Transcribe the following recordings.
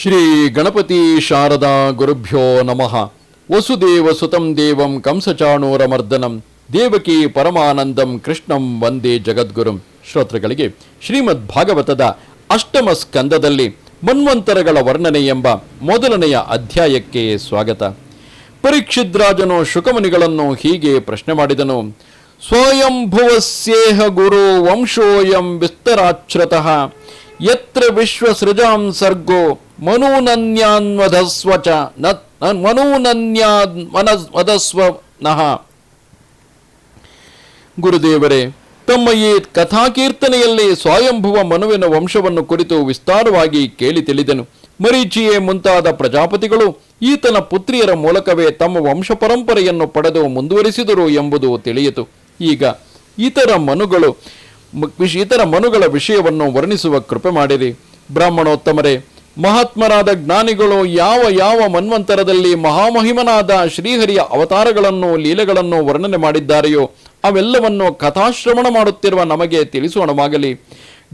ಶ್ರೀ ಗಣಪತಿ ಶಾರದಾ ಗುರುಭ್ಯೋ ನಮಃ. ವಸುದೇವ ಸುತಂ ದೇವಂ ಕಂಸಚಾಣೂರಮರ್ದನಂ. ದೇವಕಿ ಪರಮಾನಂದಂ ಕೃಷ್ಣಂ ವಂದೇ ಜಗದ್ಗುರುಂ. ಶ್ರೋತೃಗಳಿಗೆ ಶ್ರೀಮದ್ ಭಾಗವತದ ಅಷ್ಟಮ ಸ್ಕಂದದಲ್ಲಿ ಮನ್ವಂತರಗಳ ವರ್ಣನೆ ಎಂಬ ಮೊದಲನೆಯ ಅಧ್ಯಾಯಕ್ಕೆ ಸ್ವಾಗತ. ಪರೀಕ್ಷಿದ್ರಾಜನು ಶುಕಮುನಿಗಳನ್ನು ಹೀಗೆ ಪ್ರಶ್ನೆ ಮಾಡಿದನು. ಸ್ವಯಂಭುವಸ್ಯೇಹ ಗುರು ವಂಶೋಯಂ ವಿಸ್ತರಾಚ್ರತಃ. ಯತ್ರ ವಿಶ್ವಸೃಜಾಂ ಸರ್ಗೋ ಮನೂನನ್ಯಾನ್ವಧಸ್ವ ಚ ನ ವಧಸ್ವ ನಹ. ಗುರುದೇವರೇ ತಮ್ಮ ಈ ಕಥಾಕೀರ್ತನೆಯಲ್ಲಿ ಸ್ವಯಂಭುವ ಮನುವಿನ ವಂಶವನ್ನು ಕುರಿತು ವಿಸ್ತಾರವಾಗಿ ಕೇಳಿ ತಿಳಿದನು. ಮರೀಚಿಯೇ ಮುಂತಾದ ಪ್ರಜಾಪತಿಗಳು ಈತನ ಪುತ್ರಿಯರ ಮೂಲಕವೇ ತಮ್ಮ ವಂಶ ಪರಂಪರೆಯನ್ನು ಪಡೆದು ಮುಂದುವರಿಸಿದರು ಎಂಬುದು ತಿಳಿಯಿತು. ಈಗ ಇತರ ಮನುಗಳು ಇತರ ಮನುಗಳ ವಿಷಯವನ್ನು ವರ್ಣಿಸುವ ಕೃಪೆ ಮಾಡಿರಿ. ಬ್ರಾಹ್ಮಣೋತ್ತಮರೇ ಮಹಾತ್ಮರಾದ ಜ್ಞಾನಿಗಳು ಯಾವ ಯಾವ ಮನ್ವಂತರದಲ್ಲಿ ಮಹಾಮಹಿಮನಾದ ಶ್ರೀಹರಿಯ ಅವತಾರಗಳನ್ನು, ಲೀಲೆಗಳನ್ನು ವರ್ಣನೆ ಮಾಡಿದ್ದಾರೆಯೋ ಅವೆಲ್ಲವನ್ನು ಕಥಾಶ್ರವಣ ಮಾಡುತ್ತಿರುವ ನಮಗೆ ತಿಳಿಸೋಣವಾಗಲಿ.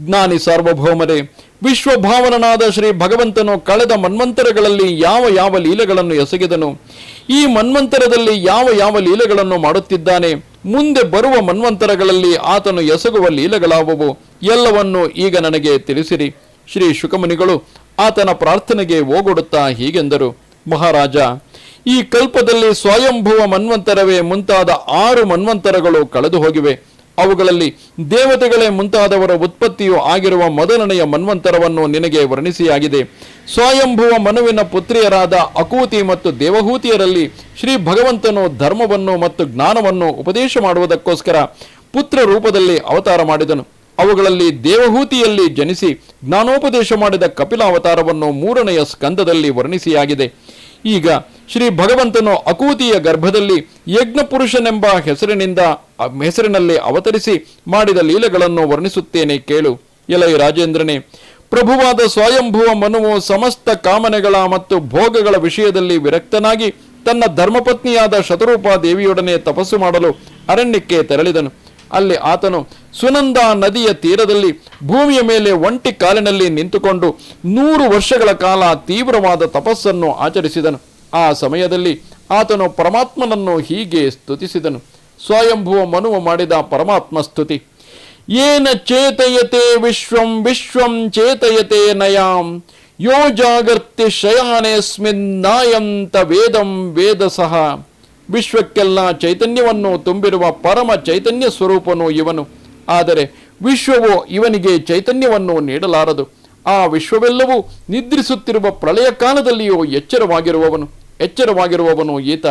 ಜ್ಞಾನಿ ಸಾರ್ವಭೌಮರೇ, ವಿಶ್ವಭಾವನನಾದ ಶ್ರೀ ಭಗವಂತನು ಕಳೆದ ಮನ್ವಂತರಗಳಲ್ಲಿ ಯಾವ ಯಾವ ಲೀಲೆಗಳನ್ನು ಎಸಗಿದನು? ಈ ಮನ್ವಂತರದಲ್ಲಿ ಯಾವ ಯಾವ ಲೀಲೆಗಳನ್ನು ಮಾಡುತ್ತಿದ್ದಾನೆ? ಮುಂದೆ ಬರುವ ಮನ್ವಂತರಗಳಲ್ಲಿ ಆತನು ಎಸಗುವ ಲೀಲೆಗಳಾವುವು? ಎಲ್ಲವನ್ನು ಈಗ ನನಗೆ ತಿಳಿಸಿರಿ. ಶ್ರೀ ಶುಕಮುನಿಗಳು ಆತನ ಪ್ರಾರ್ಥನೆಗೆ ಓಗೊಡುತ್ತಾ ಹೀಗೆಂದರು. ಮಹಾರಾಜ, ಈ ಕಲ್ಪದಲ್ಲಿ ಸ್ವಯಂಭುವ ಮನ್ವಂತರವೇ ಮುಂತಾದ ಆರು ಮನ್ವಂತರಗಳು ಕಳೆದು ಹೋಗಿವೆ ಅವುಗಳಲ್ಲಿ ದೇವತೆಗಳೇ ಮುಂತಾದವರ ಉತ್ಪತ್ತಿಯು ಆಗಿರುವ ಮೊದಲನೆಯ ಮನ್ವಂತರವನ್ನು ನಿನಗೆ ವರ್ಣಿಸಿಯಾಗಿದೆ. ಸ್ವಯಂಭುವ ಮನುವಿನ ಪುತ್ರಿಯರಾದ ಅಕೂತಿ ಮತ್ತು ದೇವಹೂತಿಯರಲ್ಲಿ ಶ್ರೀ ಭಗವಂತನು ಧರ್ಮವನ್ನು ಮತ್ತು ಜ್ಞಾನವನ್ನು ಉಪದೇಶ ಮಾಡುವುದಕ್ಕೋಸ್ಕರ ಪುತ್ರ ರೂಪದಲ್ಲಿ ಅವತಾರ ಮಾಡಿದನು. ಅವುಗಳಲ್ಲಿ ದೇವಹೂತಿಯಲ್ಲಿ ಜನಿಸಿ ಜ್ಞಾನೋಪದೇಶ ಮಾಡಿದ ಕಪಿಲಾವತಾರವನ್ನು ಮೂರನೆಯ ಸ್ಕಂದದಲ್ಲಿ ವರ್ಣಿಸಿಯಾಗಿದೆ. ಈಗ ಶ್ರೀ ಭಗವಂತನು ಅಕೂತಿಯ ಗರ್ಭದಲ್ಲಿ ಯಜ್ಞಪುರುಷನೆಂಬ ಹೆಸರಿನಿಂದ ಹೆಸರಿನಲ್ಲಿ ಅವತರಿಸಿ ಮಾಡಿದ ಲೀಲೆಗಳನ್ನು ವರ್ಣಿಸುತ್ತೇನೆ ಕೇಳು. ಎಲೈ ರಾಜೇಂದ್ರನೇ, ಪ್ರಭುವಾದ ಸ್ವಯಂಭುವ ಮನುವು ಸಮಸ್ತ ಕಾಮನೆಗಳ ಮತ್ತು ಭೋಗಗಳ ವಿಷಯದಲ್ಲಿ ವಿರಕ್ತನಾಗಿ ತನ್ನ ಧರ್ಮಪತ್ನಿಯಾದ ಶತರೂಪ ದೇವಿಯೊಡನೆ ತಪಸ್ಸು ಮಾಡಲು ಅರಣ್ಯಕ್ಕೆ ತೆರಳಿದನು. ಅಲ್ಲಿ ಆತನು ಸುನಂದ ನದಿಯ ತೀರದಲ್ಲಿ ಭೂಮಿಯ ಮೇಲೆ ಒಂಟಿ ಕಾಲಿನಲ್ಲಿ ನಿಂತುಕೊಂಡು ನೂರು ವರ್ಷಗಳ ಕಾಲ ತೀವ್ರವಾದ ತಪಸ್ಸನ್ನು ಆಚರಿಸಿದನು. ಆ ಸಮಯದಲ್ಲಿ ಆತನು ಪರಮಾತ್ಮನನ್ನು ಹೀಗೆ ಸ್ತುತಿಸಿದನು. ಸ್ವಯಂಭುವ ಮನುವ ಮಾಡಿದ ಪರಮಾತ್ಮ ಸ್ತುತಿ. ಏನ ಚೇತಯತೆ ವಿಶ್ವಂ ವಿಶ್ವಂ ಚೇತಯತೆ ನಯಾಂ. ಯೋ ಜಾಗರ್ತಿ ಶಯಾನೇಸ್ಮಿನ್ ನಾಯಂತ ವೇದಂ ವೇದ ಸಹ ವಿಶ್ವಕ್ಕೆಲ್ಲ ಚೈತನ್ಯವನ್ನು ತುಂಬಿರುವ ಪರಮ ಚೈತನ್ಯ ಸ್ವರೂಪನು ಇವನು. ಆದರೆ ವಿಶ್ವವು ಇವನಿಗೆ ಚೈತನ್ಯವನ್ನು ನೀಡಲಾರದು. ಆ ವಿಶ್ವವೆಲ್ಲವೂ ನಿದ್ರಿಸುತ್ತಿರುವ ಪ್ರಳಯ ಕಾಲದಲ್ಲಿಯೂ ಎಚ್ಚರವಾಗಿರುವವನು ಎಚ್ಚರವಾಗಿರುವವನು ಈತ.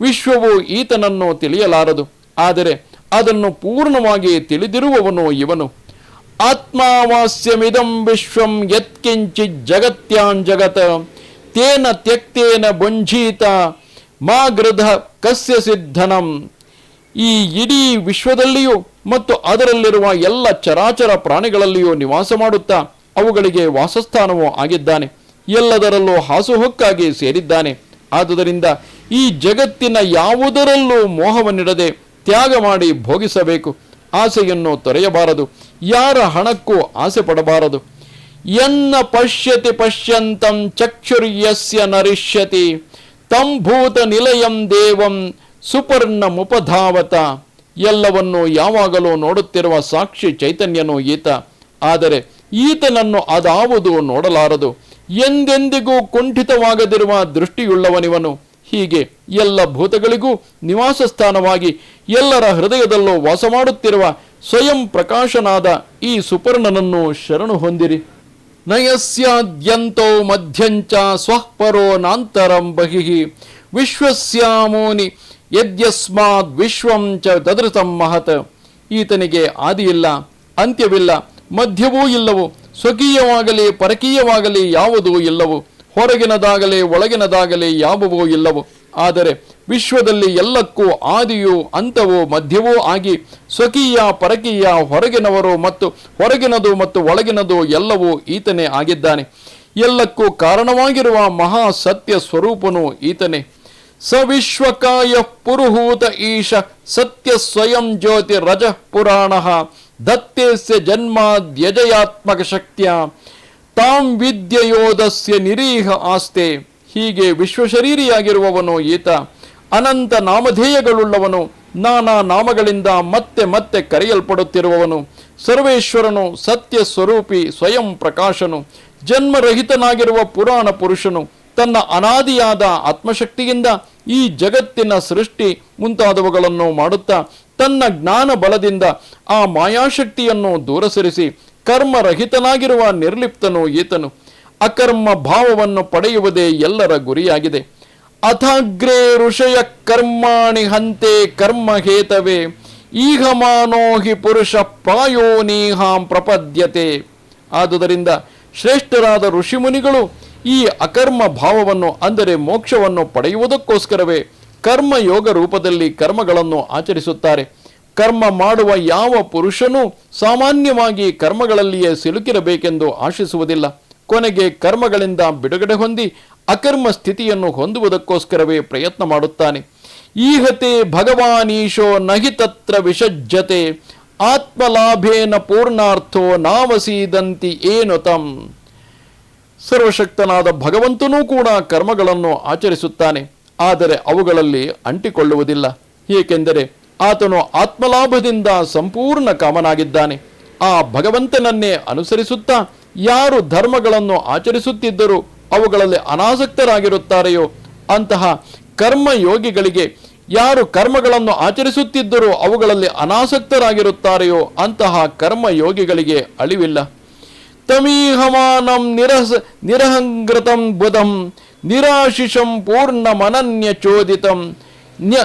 ವಿಶ್ವವು ಈತನನ್ನು ತಿಳಿಯಲಾರದು, ಆದರೆ ಅದನ್ನು ಪೂರ್ಣವಾಗಿ ತಿಳಿದಿರುವವನು ಇವನು. ಆತ್ಮಾವಾಸ್ಯಮಿದಂ ವಿಶ್ವಂ ಯತ್ಕಿಂಚಿ ಜಗತ್ಯಾನ್ ಜಗತ, ತೇನ ತ್ಯಕ್ತೇನ ಬುಂಜೀತ ಮಾ ಗೃಧ ಕಸ್ಯ ಸಿದ್ಧನಂ. ಈ ಇಡೀ ವಿಶ್ವದಲ್ಲಿಯೂ ಮತ್ತು ಅದರಲ್ಲಿರುವ ಎಲ್ಲ ಚರಾಚರ ಪ್ರಾಣಿಗಳಲ್ಲಿಯೂ ನಿವಾಸ ಮಾಡುತ್ತಾ ಅವುಗಳಿಗೆ ವಾಸಸ್ಥಾನವೂ ಆಗಿದ್ದಾನೆ. ಎಲ್ಲದರಲ್ಲೂ ಹಾಸುಹೊಕ್ಕಾಗಿ ಸೇರಿದ್ದಾನೆ. ಆದುದರಿಂದ ಈ ಜಗತ್ತಿನ ಯಾವುದರಲ್ಲೂ ಮೋಹವನ್ನಿಡದೆ ತ್ಯಾಗ ಮಾಡಿ ಭೋಗಿಸಬೇಕು. ಆಸೆಯನ್ನು ತೊರೆಯಬಾರದು. ಯಾರ ಹಣಕ್ಕೂ ಆಸೆ ಪಡಬಾರದು. ಎನ್ನ ಪಶ್ಯತಿ ಪಶ್ಯಂತಂ ಚಕ್ಷುರ್ಯಸ್ಯ ನರಿಷ್ಯತಿ. ತಂಭೂತ ನಿಲಯಂ ದೇವಂ ಸುಪರ್ಣ ಮುಪಧಾವತ. ಎಲ್ಲವನ್ನು ಯಾವಾಗಲೂ ನೋಡುತ್ತಿರುವ ಸಾಕ್ಷಿ ಚೈತನ್ಯನು ಈತ. ಆದರೆ ಈತನನ್ನು ಅದಾವುದು ನೋಡಲಾರದು. ಎಂದೆಂದಿಗೂ ಕುಂಠಿತವಾಗದಿರುವ ದೃಷ್ಟಿಯುಳ್ಳವನಿವನು. ಹೀಗೆ ಎಲ್ಲ ಭೂತಗಳಿಗೂ ನಿವಾಸ ಸ್ಥಾನವಾಗಿ ಎಲ್ಲರ ಹೃದಯದಲ್ಲೂ ವಾಸ ಮಾಡುತ್ತಿರುವ ಸ್ವಯಂ ಪ್ರಕಾಶನಾದ ಈ ಸುಪರ್ಣನನ್ನು ಶರಣು ಹೊಂದಿರಿ. ನಯಸ್ಯಾದ್ಯಂತೋ ಮಧ್ಯಂಚ ಸ್ವಃಪರೋ ನಾಂತರಂ ಬಹಿಹಿ ವಿಶ್ವಸ್ಯಾಮೋನಿ ಯದ್ಯಸ್ಮಾದ್ ವಿಶ್ವಂ ಚ ತದೃತಂ ಮಹತ್. ಈತನಿಗೆ ಆದಿಯಿಲ್ಲ, ಅಂತ್ಯವಿಲ್ಲ, ಮಧ್ಯವೂ ಇಲ್ಲವು, ಸ್ವಕೀಯವಾಗಲಿ, ಪರಕೀಯವಾಗಲಿ ಯಾವುದೂ ಇಲ್ಲವು, ಹೊರಗಿನದಾಗಲಿ, ಒಳಗಿನದಾಗಲಿ ಯಾವುವೂ ಇಲ್ಲವು. ಆದರೆ ವಿಶ್ವದಲ್ಲಿ ಎಲ್ಲಕ್ಕೂ ಆದಿಯೂ, ಅಂತವೂ, ಮಧ್ಯವೂ ಆಗಿ, ಸ್ವಕೀಯ, ಪರಕೀಯ, ಹೊರಗಿನವರು ಮತ್ತು ಹೊರಗಿನದು ಮತ್ತು ಒಳಗಿನದು ಎಲ್ಲವೂ ಈತನೇ ಆಗಿದ್ದಾನೆ. ಎಲ್ಲಕ್ಕೂ ಕಾರಣವಾಗಿರುವ ಮಹಾ ಸತ್ಯ ಸ್ವರೂಪನು ಈತನೇ. ಸವಿಶ್ವಕಾಯ ಪುರುಹೂತ ಈಶ ಸತ್ಯ ಸ್ವಯಂ ಜ್ಯೋತಿ ರಜ ಪುರಾಣ ದತ್ತೇಸ್ಯ ಜನ್ಮಾದ್ಯಜಯಾತ್ಮಕ ಶಕ್ತಿಯ ತಾಂ ವಿದ್ಯಯೋಧಸ್ಯ ನಿರೀಹ ಆಸ್ತೆ ಹೀಗೆ ವಿಶ್ವಶರೀರಿಯಾಗಿರುವವನು ಈತ, ಅನಂತ ನಾಮಧೇಯಗಳುಳ್ಳವನು, ನಾನಾ ನಾಮಗಳಿಂದ ಮತ್ತೆ ಮತ್ತೆ ಕರೆಯಲ್ಪಡುತ್ತಿರುವವನು, ಸರ್ವೇಶ್ವರನು ಸತ್ಯ ಸ್ವರೂಪಿ ಸ್ವಯಂ ಪ್ರಕಾಶನು, ಜನ್ಮರಹಿತನಾಗಿರುವ ಪುರಾಣ ಪುರುಷನು ತನ್ನ ಅನಾದಿಯಾದ ಆತ್ಮಶಕ್ತಿಯಿಂದ ಈ ಜಗತ್ತಿನ ಸೃಷ್ಟಿ ಮುಂತಾದವುಗಳನ್ನು ಮಾಡುತ್ತಾ ತನ್ನ ಜ್ಞಾನ ಬಲದಿಂದ ಆ ಮಾಯಾಶಕ್ತಿಯನ್ನು ದೂರ ಸರಿಸಿ ಕರ್ಮರಹಿತನಾಗಿರುವ ನಿರ್ಲಿಪ್ತನು ಈತನು. ಅಕರ್ಮ ಭಾವವನ್ನು ಪಡೆಯುವುದೇ ಎಲ್ಲರ ಗುರಿಯಾಗಿದೆ. ಅಥಗ್ರೇ ಋಷಯ ಕರ್ಮಾಣಿ ಹಂತೆ ಕರ್ಮ ಹೇತವೇ. ಈಗ ಮಾನೋಹಿ ಪುರುಷ ಪ್ರಾಯೋನೀಹಾಂ ಪ್ರಪದ್ಯತೆ. ಆದುದರಿಂದ ಶ್ರೇಷ್ಠರಾದ ಋಷಿಮುನಿಗಳು ಈ ಅಕರ್ಮ ಭಾವವನ್ನು ಅಂದರೆ ಮೋಕ್ಷವನ್ನು ಪಡೆಯುವುದಕ್ಕೋಸ್ಕರವೇ ಕರ್ಮಯೋಗ ರೂಪದಲ್ಲಿ ಕರ್ಮಗಳನ್ನು ಆಚರಿಸುತ್ತಾರೆ. ಕರ್ಮ ಮಾಡುವ ಯಾವ ಪುರುಷನೂ ಸಾಮಾನ್ಯವಾಗಿ ಕರ್ಮಗಳಲ್ಲಿಯೇ ಸಿಲುಕಿರಬೇಕೆಂದು ಆಶಿಸುವುದಿಲ್ಲ. ಕೊನೆಗೆ ಕರ್ಮಗಳಿಂದ ಬಿಡುಗಡೆ ಹೊಂದಿ ಅಕರ್ಮ ಸ್ಥಿತಿಯನ್ನು ಹೊಂದುವುದಕ್ಕೋಸ್ಕರವೇ ಪ್ರಯತ್ನ ಮಾಡುತ್ತಾನೆ. ಈಹತೆ ಭಗವಾನೀಶೋ ನಹಿ ತತ್ರ ವಿಸಜ್ಜತೆ ಆತ್ಮಲಾಭೇನ ಪೂರ್ಣಾರ್ಥೋ ನಾವಸೀದಂತಿ ಏನು ತಂ. ಸರ್ವಶಕ್ತನಾದ ಭಗವಂತನೂ ಕೂಡ ಕರ್ಮಗಳನ್ನು ಆಚರಿಸುತ್ತಾನೆ. ಆದರೆ ಅವುಗಳಲ್ಲಿ ಅಂಟಿಕೊಳ್ಳುವುದಿಲ್ಲ. ಏಕೆಂದರೆ ಆತನು ಆತ್ಮಲಾಭದಿಂದ ಸಂಪೂರ್ಣ ಕಾಮನಾಗಿದ್ದಾನೆ. ಆ ಭಗವಂತನನ್ನೇ ಅನುಸರಿಸುತ್ತಾ ಯಾರು ಧರ್ಮಗಳನ್ನು ಆಚರಿಸುತ್ತಿದ್ದರೂ ಅವುಗಳಲ್ಲಿ ಅನಾಸಕ್ತರಾಗಿರುತ್ತಾರೆಯೋ, ಅಂತಹ ಕರ್ಮಯೋಗಿಗಳಿಗೆ ಯಾರು ಕರ್ಮಗಳನ್ನು ಆಚರಿಸುತ್ತಿದ್ದರೂ ಅವುಗಳಲ್ಲಿ ಅನಾಸಕ್ತರಾಗಿರುತ್ತಾರೆಯೋ, ಅಂತಹ ಕರ್ಮಯೋಗಿಗಳಿಗೆ ಅಳಿವಿಲ್ಲ. ತಮೀಹಮಾನಂ ನಿರಸ ನಿರಹಂಗೃತಂ ಬುಧಂ, ನಿರಾಶಿಷಂ ಪೂರ್ಣಮನನ್ಯ ಚೋದಿತಂ, ನ್ಯ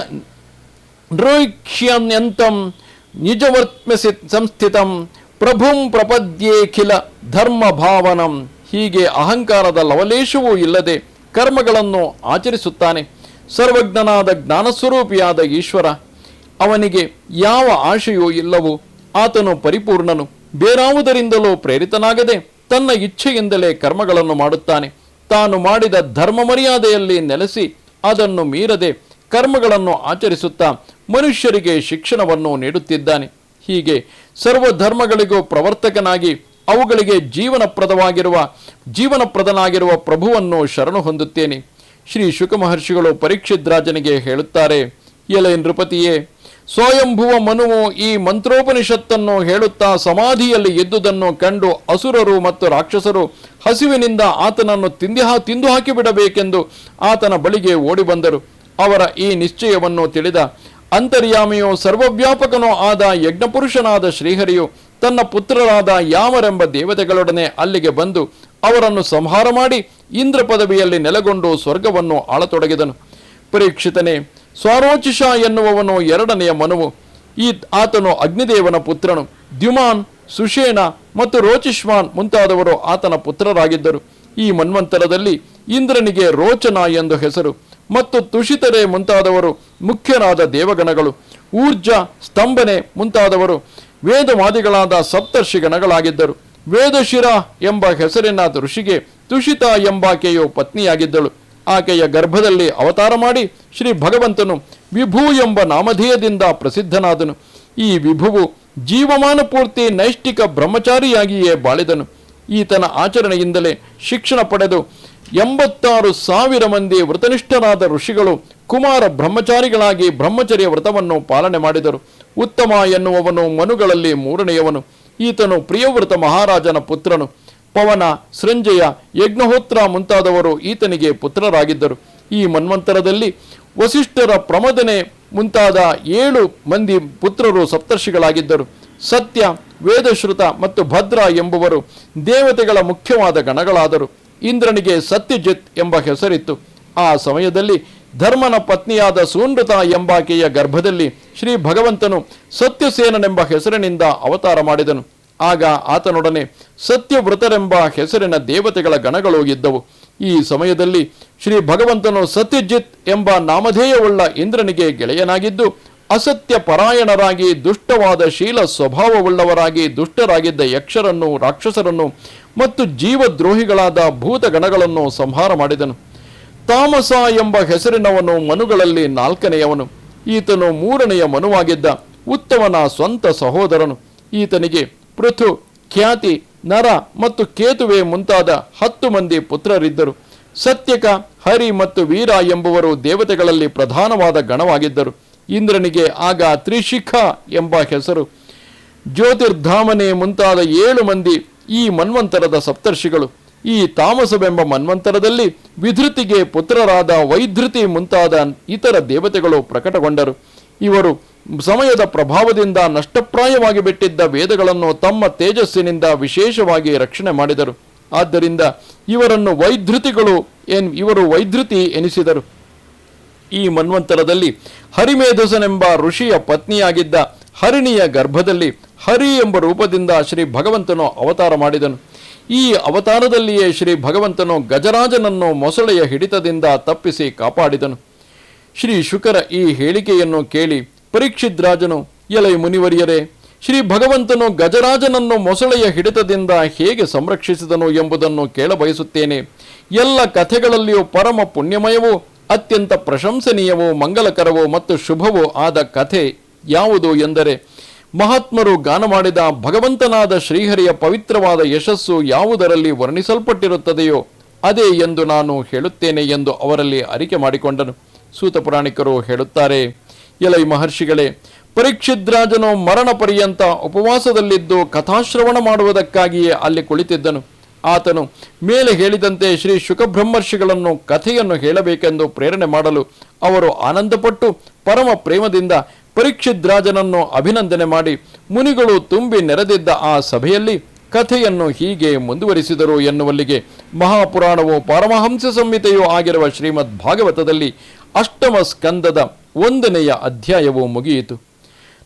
ನೃಕ್ಷ್ಯನ್ಯಂತಂ ನಿಜವರ್ತ್ಮಸಿ ಸಂಸ್ಥಿತಂ, ಪ್ರಭುಂ ಪ್ರಪದ್ಯೇಖಿಲ ಧರ್ಮ ಭಾವನಂ ಹೀಗೆ ಅಹಂಕಾರದ ಲವಲೇಶವೂ ಇಲ್ಲದೆ ಕರ್ಮಗಳನ್ನು ಆಚರಿಸುತ್ತಾನೆ. ಸರ್ವಜ್ಞನಾದ ಜ್ಞಾನಸ್ವರೂಪಿಯಾದ ಈಶ್ವರ, ಅವನಿಗೆ ಯಾವ ಆಶೆಯೂ ಇಲ್ಲವೋ ಆತನು ಪರಿಪೂರ್ಣನು. ಬೇರಾವುದರಿಂದಲೂ ಪ್ರೇರಿತನಾಗದೆ ತನ್ನ ಇಚ್ಛೆಯಿಂದಲೇ ಕರ್ಮಗಳನ್ನು ಮಾಡುತ್ತಾನೆ. ತಾನು ಮಾಡಿದ ಧರ್ಮ ಮರ್ಯಾದೆಯಲ್ಲಿ ನೆಲೆಸಿ ಅದನ್ನು ಮೀರದೆ ಕರ್ಮಗಳನ್ನು ಆಚರಿಸುತ್ತಾ ಮನುಷ್ಯರಿಗೆ ಶಿಕ್ಷಣವನ್ನು ನೀಡುತ್ತಿದ್ದಾನೆ. ಹೀಗೆ ಸರ್ವ ಧರ್ಮಗಳಿಗೂ ಪ್ರವರ್ತಕನಾಗಿ ಅವುಗಳಿಗೆ ಜೀವನಪ್ರದವಾಗಿರುವ ಜೀವನಪ್ರದನಾಗಿರುವ ಪ್ರಭುವನ್ನು ಶರಣು ಹೊಂದುತ್ತೇನೆ. ಶ್ರೀ ಶುಕಮಹರ್ಷಿಗಳು ಪರೀಕ್ಷಿದ್ರಾಜನಿಗೆ ಹೇಳುತ್ತಾರೆ, ಎಲೆ ನೃಪತಿಯೇ ಸ್ವಯಂಭುವ ಮನುವು ಈ ಮಂತ್ರೋಪನಿಷತ್ತನ್ನು ಹೇಳುತ್ತಾ ಸಮಾಧಿಯಲ್ಲಿ ಎದ್ದುದನ್ನು ಕಂಡು ಅಸುರರು ಮತ್ತು ರಾಕ್ಷಸರು ಹಸಿವಿನಿಂದ ಆತನನ್ನು ತಿಂದಿ ತಿಂದು ಹಾಕಿಬಿಡಬೇಕೆಂದು ಆತನ ಬಳಿಗೆ ಓಡಿಬಂದರು. ಅವರ ಈ ನಿಶ್ಚಯವನ್ನು ತಿಳಿದ ಅಂತರ್ಯಾಮಿಯೋ ಸರ್ವವ್ಯಾಪಕನೋ ಆದ ಯಜ್ಞಪುರುಷನಾದ ಶ್ರೀಹರಿಯು ತನ್ನ ಪುತ್ರರಾದ ಯಾಮರೆಂಬ ದೇವತೆಗಳೊಡನೆ ಅಲ್ಲಿಗೆ ಬಂದು ಅವರನ್ನು ಸಂಹಾರ ಮಾಡಿ ಇಂದ್ರ ಪದವಿಯಲ್ಲಿ ನೆಲೆಗೊಂಡು ಸ್ವರ್ಗವನ್ನು ಆಳತೊಡಗಿದನು. ಪರೀಕ್ಷಿತನೇ ಸ್ವಾರೋಚಿಷ ಎನ್ನುವವನು ಎರಡನೆಯ ಮನುವು. ಈ ಆತನು ಅಗ್ನಿದೇವನ ಪುತ್ರನು. ದ್ಯುಮಾನ್ ಸುಷೇನ ಮತ್ತು ರೋಚಿಷ್ವಾನ್ ಮುಂತಾದವರು ಆತನ ಪುತ್ರರಾಗಿದ್ದರು. ಈ ಮನ್ವಂತರದಲ್ಲಿ ಇಂದ್ರನಿಗೆ ರೋಚನ ಎಂದು ಹೆಸರು. ಮತ್ತು ತುಷಿತರೆ ಮುಂತಾದವರು ಮುಖ್ಯರಾದ ದೇವಗಣಗಳು. ಊರ್ಜ, ಸ್ತಂಭನೆ ಮುಂತಾದವರು ವೇದವಾದಿಗಳಾದ ಸಪ್ತರ್ಷಿ ಗಣಗಳಾಗಿದ್ದರು ವೇದಶಿರ ಎಂಬ ಹೆಸರಿನ ಋಷಿಗೆ ತುಷಿತ ಎಂಬಾಕೆಯು ಪತ್ನಿಯಾಗಿದ್ದಳು. ಆಕೆಯ ಗರ್ಭದಲ್ಲಿ ಅವತಾರ ಮಾಡಿ ಶ್ರೀ ಭಗವಂತನು ವಿಭು ಎಂಬ ನಾಮಧೇಯದಿಂದ ಪ್ರಸಿದ್ಧನಾದನು. ಈ ವಿಭುವು ಜೀವಮಾನ ಪೂರ್ತಿ ನೈಷ್ಠಿಕ ಬ್ರಹ್ಮಚಾರಿಯಾಗಿಯೇ ಬಾಳಿದನು. ಈತನ ಆಚರಣೆಯಿಂದಲೇ ಶಿಕ್ಷಣ ಪಡೆದು ಎಂಬತ್ತಾರು ಸಾವಿರ ಮಂದಿ ವ್ರತನಿಷ್ಠರಾದ ಋಷಿಗಳು ಕುಮಾರ ಬ್ರಹ್ಮಚಾರಿಗಳಾಗಿ ಬ್ರಹ್ಮಚರ್ಯ ವ್ರತವನ್ನು ಪಾಲನೆ ಮಾಡಿದರು. ಉತ್ತಮ ಎನ್ನುವವನು ಮನುಗಳಲ್ಲಿ ಮೂರನೆಯವನು. ಈತನು ಪ್ರಿಯವ್ರತ ಮಹಾರಾಜನ ಪುತ್ರನು. ಪವನ, ಸೃಂಜಯ, ಯಜ್ಞಹೋತ್ರ ಮುಂತಾದವರು ಈತನಿಗೆ ಪುತ್ರರಾಗಿದ್ದರು. ಈ ಮನ್ವಂತರದಲ್ಲಿ ವಸಿಷ್ಠರ ಪ್ರಮದನೆ ಮುಂತಾದ ಏಳು ಮಂದಿ ಪುತ್ರರು ಸಪ್ತರ್ಷಿಗಳಾಗಿದ್ದರು. ಸತ್ಯ, ವೇದಶ್ರುತ ಮತ್ತು ಭದ್ರ ಎಂಬುವರು ದೇವತೆಗಳ ಮುಖ್ಯವಾದ ಗಣಗಳಾದರು. ಇಂದ್ರನಿಗೆ ಸತ್ಯಜಿತ್ ಎಂಬ ಹೆಸರಿತ್ತು. ಆ ಸಮಯದಲ್ಲಿ ಧರ್ಮನ ಪತ್ನಿಯಾದ ಸೂನೃತ ಎಂಬಾಕೆಯ ಗರ್ಭದಲ್ಲಿ ಶ್ರೀ ಭಗವಂತನು ಸತ್ಯಸೇನನೆಂಬ ಹೆಸರಿನಿಂದ ಅವತಾರ ಮಾಡಿದನು. ಆಗ ಆತನೊಡನೆ ಸತ್ಯವ್ರತರೆಂಬ ಹೆಸರಿನ ದೇವತೆಗಳ ಗಣಗಳು ಇದ್ದವು. ಈ ಸಮಯದಲ್ಲಿ ಶ್ರೀ ಭಗವಂತನು ಸತ್ಯಜಿತ್ ಎಂಬ ನಾಮಧೇಯವುಳ್ಳ ಇಂದ್ರನಿಗೆ ಗೆಳೆಯನಾಗಿದ್ದು, ಅಸತ್ಯ ಪರಾಯಣರಾಗಿ ದುಷ್ಟವಾದ ಶೀಲ ಸ್ವಭಾವವುಳ್ಳವರಾಗಿ ದುಷ್ಟರಾಗಿದ್ದ ಯಕ್ಷರನ್ನು, ರಾಕ್ಷಸರನ್ನು ಮತ್ತು ಜೀವದ್ರೋಹಿಗಳಾದ ಭೂತಗಣಗಳನ್ನು ಸಂಹಾರ ಮಾಡಿದನು. ತಾಮಸ ಎಂಬ ಹೆಸರಿನವನು ಮನುಗಳಲ್ಲಿ ನಾಲ್ಕನೆಯವನು. ಈತನು ಮೂರನೆಯ ಮನುವಾಗಿದ್ದ ಉತ್ತಮನ ಸ್ವಂತ ಸಹೋದರನು. ಈತನಿಗೆ ಪೃಥು, ಖ್ಯಾತಿ, ನರ ಮತ್ತು ಕೇತುವೆ ಮುಂತಾದ ಹತ್ತು ಮಂದಿ ಪುತ್ರರಿದ್ದರು. ಸತ್ಯಕ, ಹರಿ ಮತ್ತು ವೀರ ಎಂಬುವರು ದೇವತೆಗಳಲ್ಲಿ ಪ್ರಧಾನವಾದ ಗಣವಾಗಿದ್ದರು. ಇಂದ್ರನಿಗೆ ಆಗ ತ್ರಿಶಿಖ ಎಂಬ ಹೆಸರು. ಜ್ಯೋತಿರ್ಧಾಮನೆ ಮುಂತಾದ ಏಳು ಮಂದಿ ಈ ಮನ್ವಂತರದ ಸಪ್ತರ್ಷಿಗಳು. ಈ ತಾಮಸವೆಂಬ ಮನ್ವಂತರದಲ್ಲಿ ವಿಧೃತಿಗೆ ಪುತ್ರರಾದ ವೈಧೃತಿ ಮುಂತಾದ ಇತರ ದೇವತೆಗಳು ಪ್ರಕಟಗೊಂಡರು. ಇವರು ಸಮಯದ ಪ್ರಭಾವದಿಂದ ನಷ್ಟಪ್ರಾಯವಾಗಿ ಬಿಟ್ಟಿದ್ದ ವೇದಗಳನ್ನು ತಮ್ಮ ತೇಜಸ್ಸಿನಿಂದ ವಿಶೇಷವಾಗಿ ರಕ್ಷಣೆ ಮಾಡಿದರು. ಆದ್ದರಿಂದ ಇವರನ್ನು ವೈಧೃತಿಗಳು ಎನ್, ಇವರು ವೈಧೃತಿ ಎನಿಸಿದರು. ಈ ಮನ್ವಂತರದಲ್ಲಿ ಹರಿಮೇಧಸನೆಂಬ ಋಷಿಯ ಪತ್ನಿಯಾಗಿದ್ದ ಹರಿಣಿಯ ಗರ್ಭದಲ್ಲಿ ಹರಿ ಎಂಬ ರೂಪದಿಂದ ಶ್ರೀ ಭಗವಂತನು ಅವತಾರ ಮಾಡಿದನು. ಈ ಅವತಾರದಲ್ಲಿಯೇ ಶ್ರೀ ಭಗವಂತನು ಗಜರಾಜನನ್ನು ಮೊಸಳೆಯ ಹಿಡಿತದಿಂದ ತಪ್ಪಿಸಿ ಕಾಪಾಡಿದನು. ಶ್ರೀ ಶುಕರ ಈ ಹೇಳಿಕೆಯನ್ನು ಕೇಳಿ ಪರೀಕ್ಷಿದ್ರಾಜನು ಎಲೈ ಮುನಿವರಿಯರೇ, ಶ್ರೀ ಭಗವಂತನು ಗಜರಾಜನನ್ನು ಮೊಸಳೆಯ ಹಿಡಿತದಿಂದ ಹೇಗೆ ಸಂರಕ್ಷಿಸಿದನು ಎಂಬುದನ್ನು ಕೇಳಬಯಸುತ್ತೇನೆ ಎಲ್ಲ ಕಥೆಗಳಲ್ಲಿಯೂ ಪರಮ ಪುಣ್ಯಮಯವೂ, ಅತ್ಯಂತ ಪ್ರಶಂಸನೀಯವೂ, ಮಂಗಲಕರವೋ ಮತ್ತು ಶುಭವೋ ಆದ ಕಥೆ ಯಾವುದು ಎಂದರೆ, ಮಹಾತ್ಮರು ಗಾನ ಮಾಡಿದ ಭಗವಂತನಾದ ಶ್ರೀಹರಿಯ ಪವಿತ್ರವಾದ ಯಶಸ್ಸು ಯಾವುದರಲ್ಲಿ ವರ್ಣಿಸಲ್ಪಟ್ಟಿರುತ್ತದೆಯೋ, ಅದೇ ಎಂದು ನಾನು ಹೇಳುತ್ತೇನೆ ಎಂದು ಅವರಲ್ಲಿ ಅರಿಕೆ ಮಾಡಿಕೊಂಡನು. ಸೂತ ಪುರಾಣಿಕರು ಹೇಳುತ್ತಾರೆ, ಎಲೈ ಮಹರ್ಷಿಗಳೇ, ಪರೀಕ್ಷಿದ್ರಾಜನು ಮರಣ ಪರ್ಯಂತ ಉಪವಾಸದಲ್ಲಿದ್ದು ಕಥಾಶ್ರವಣ ಮಾಡುವುದಕ್ಕಾಗಿಯೇ ಅಲ್ಲಿ ಕುಳಿತಿದ್ದನು. ಆತನು ಮೇಲೆ ಹೇಳಿದಂತೆ ಶ್ರೀ ಶುಕಬ್ರಹ್ಮರ್ಷಿಗಳನ್ನು ಕಥೆಯನ್ನು ಹೇಳಬೇಕೆಂದು ಪ್ರೇರಣೆ ಮಾಡಲು ಅವರು ಆನಂದಪಟ್ಟು ಪರಮ ಪ್ರೇಮದಿಂದ ಪರೀಕ್ಷಿದ್ರಾಜನನ್ನು ಅಭಿನಂದನೆ ಮಾಡಿ ಮುನಿಗಳು ತುಂಬಿ ನೆರೆದಿದ್ದ ಆ ಸಭೆಯಲ್ಲಿ ಕಥೆಯನ್ನು ಹೀಗೆ ಮುಂದುವರಿಸಿದರು ಎನ್ನುವಲ್ಲಿಗೆ ಮಹಾಪುರಾಣವು ಪರಮಹಂಸ ಸಂಹಿತೆಯೂ ಆಗಿರುವ ಶ್ರೀಮದ್ ಭಾಗವತದಲ್ಲಿ ಅಷ್ಟಮ ಸ್ಕಂದದ ಒಂದನೆಯ ಅಧ್ಯಾಯವು ಮುಗಿಯಿತು.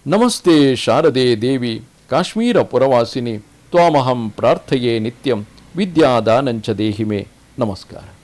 ನಮಸ್ತೆ ಶಾರದೆ ದೇವಿ, ಕಾಶ್ಮೀರ ಪುರವಾಸಿನಿ, ತ್ವಾಮಹಂ ಪ್ರಾರ್ಥೆಯೇ ನಿತ್ಯಂ, ವಿದ್ಯಾದಾನಂಚ ದೇಹಿಮೆ. ನಮಸ್ಕಾರ.